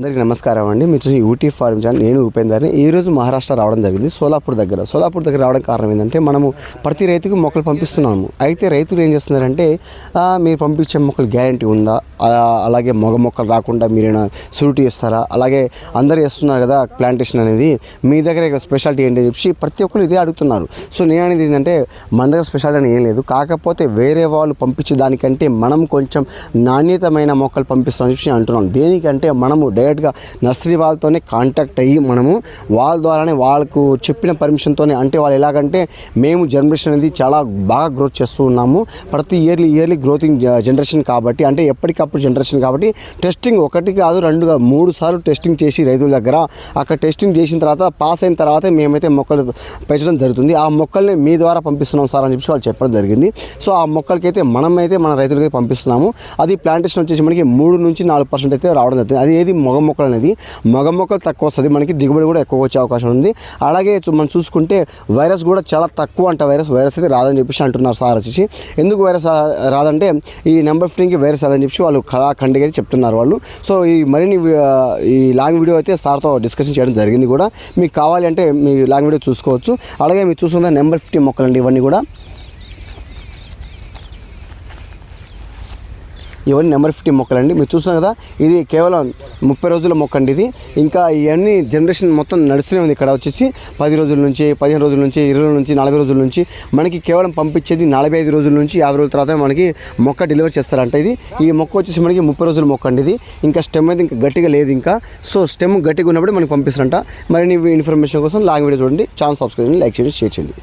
అందరికీ నమస్కారం అండి. మీరు చూసి యూటీ ఫార్మ్ ఛానల్ నేను ఉపేందర్ని. ఈ రోజు మహారాష్ట్ర రావడం జరిగింది సోలాపూర్ దగ్గర. సోలాపూర్ దగ్గర రావడం కారణం ఏంటంటే మనము ప్రతి రైతుకు మొక్కలు పంపిస్తున్నాము. అయితే రైతులు ఏం చేస్తున్నారంటే మీరు పంపించే మొక్కలు గ్యారంటీ ఉందా? అలాగే మగ మొక్కలు రాకుండా మీరేనా సూరిటీ ఇస్తారా అలాగే అందరు చేస్తున్నారు కదా ప్లాంటేషన్ అనేది. మీ దగ్గర స్పెషాలిటీ ఏంటి అని చెప్పి ప్రతి ఒక్కరు ఇదే అడుగుతున్నారు. సో నేను అనేది ఏంటంటే మన దగ్గర స్పెషాలిటీ అని ఏం లేదు. కాకపోతే వేరే వాళ్ళు పంపించే దానికంటే మనం కొంచెం నాణ్యతమైన మొక్కలు పంపిస్తామని చెప్పి అంటున్నాం అంటున్నాను. దేనికంటే మనము డైరెక్ట్గా నర్సరీ వాళ్ళతోనే కాంటాక్ట్ అయ్యి మనము వాళ్ళ ద్వారానే వాళ్ళకు చెప్పిన పర్మిషన్తోనే అంటే వాళ్ళు ఎలాగంటే మేము జనరేషన్ అనేది చాలా బాగా గ్రోత్ చేస్తూ ఉన్నాము. ప్రతి ఇయర్లీ ఇయర్లీ గ్రోతింగ్ జనరేషన్ కాబట్టి అంటే ఎప్పటికప్పుడు జనరేషన్ కాబట్టి టెస్టింగ్ ఒకటి కాదు రెండు మూడు సార్లు టెస్టింగ్ చేసి రైతుల దగ్గర. అక్కడ టెస్టింగ్ చేసిన తర్వాత పాస్ అయిన తర్వాత మేమైతే మొక్కలు పెంచడం జరుగుతుంది. ఆ మొక్కల్ని మీ ద్వారా పంపిస్తున్నాం సార్ అని చెప్పి వాళ్ళు చెప్పడం జరిగింది. సో ఆ మొక్కలకైతే మనమైతే మన రైతులకి పంపిస్తున్నాము. అది ప్లాంటేషన్ వచ్చేసి మనకి మూడు నుంచి నాలుగు పర్సెంట్ అయితే రావడం జరుగుతుంది. అది ఏది మగ మొక్కలు అనేది మగ మొక్కలు తక్కువ వస్తుంది మనకి దిగుబడి కూడా ఎక్కువ వచ్చే అవకాశం ఉంది. అలాగే చూ- మనం చూసుకుంటే వైరస్ కూడా చాలా తక్కువ అంట వైరస్. వైరస్ అయితే రాదని చెప్పేసి అంటున్నారు సార్ వచ్చేసి. ఎందుకు వైరస్ రాదంటే ఈ నెంబర్ ఫ్రీకి వైరస్ రాదని చెప్పి వాళ్ళు కళా ఖండిగా చెప్తున్నారు వాళ్ళు. సో ఈ మరిన్ని ఈ లాంగ్ వీడియో అయితే సార్తో డిస్కషన్ చేయడం జరిగింది కూడా. మీకు కావాలి అంటే మీ లాంగ్ వీడియో చూసుకోవచ్చు. అలాగే మీరు చూస్తున్న నెంబర్ ఫిఫ్టీ మొక్కలండి ఇవన్నీ కూడా. ఇవన్నీ నెంబర్ ఫిఫ్టీ మొక్కలండి మీరు చూస్తున్నారు కదా ఇది కేవలం ముప్పై రోజుల మొక్క అండి ఇది. ఇంకా ఇవన్నీ జనరేషన్ మొత్తం నడుస్తూనే ఉంది ఇక్కడ వచ్చేసి. పది రోజుల నుంచి పదిహేను రోజుల నుంచి ఇరవై రోజుల నుంచి నలభై రోజుల నుంచి మనకి కేవలం పంపించేది నలభై ఐదు రోజుల నుంచి యాభై రోజుల తర్వాత మనకి మొక్క డెలివరీ చేస్తారంట ఇది. ఈ మొక్క వచ్చేసి మనకి ముప్పై రోజుల మొక్క అండి ఇది. ఇంకా స్టెమ్ అయితే ఇంకా గట్టిగా లేదు ఇంకా. సో స్టెమ్ గట్టిగా ఉన్నప్పుడు మనకి పంపిస్తారంట. మరి ఇన్ఫర్మేషన్ కోసం లాంగ్ వీడియో చూడండి. ఛానల్ సబ్స్క్రైబ్ చేయండి లైక్ చేయండి షేర్ చేయండి.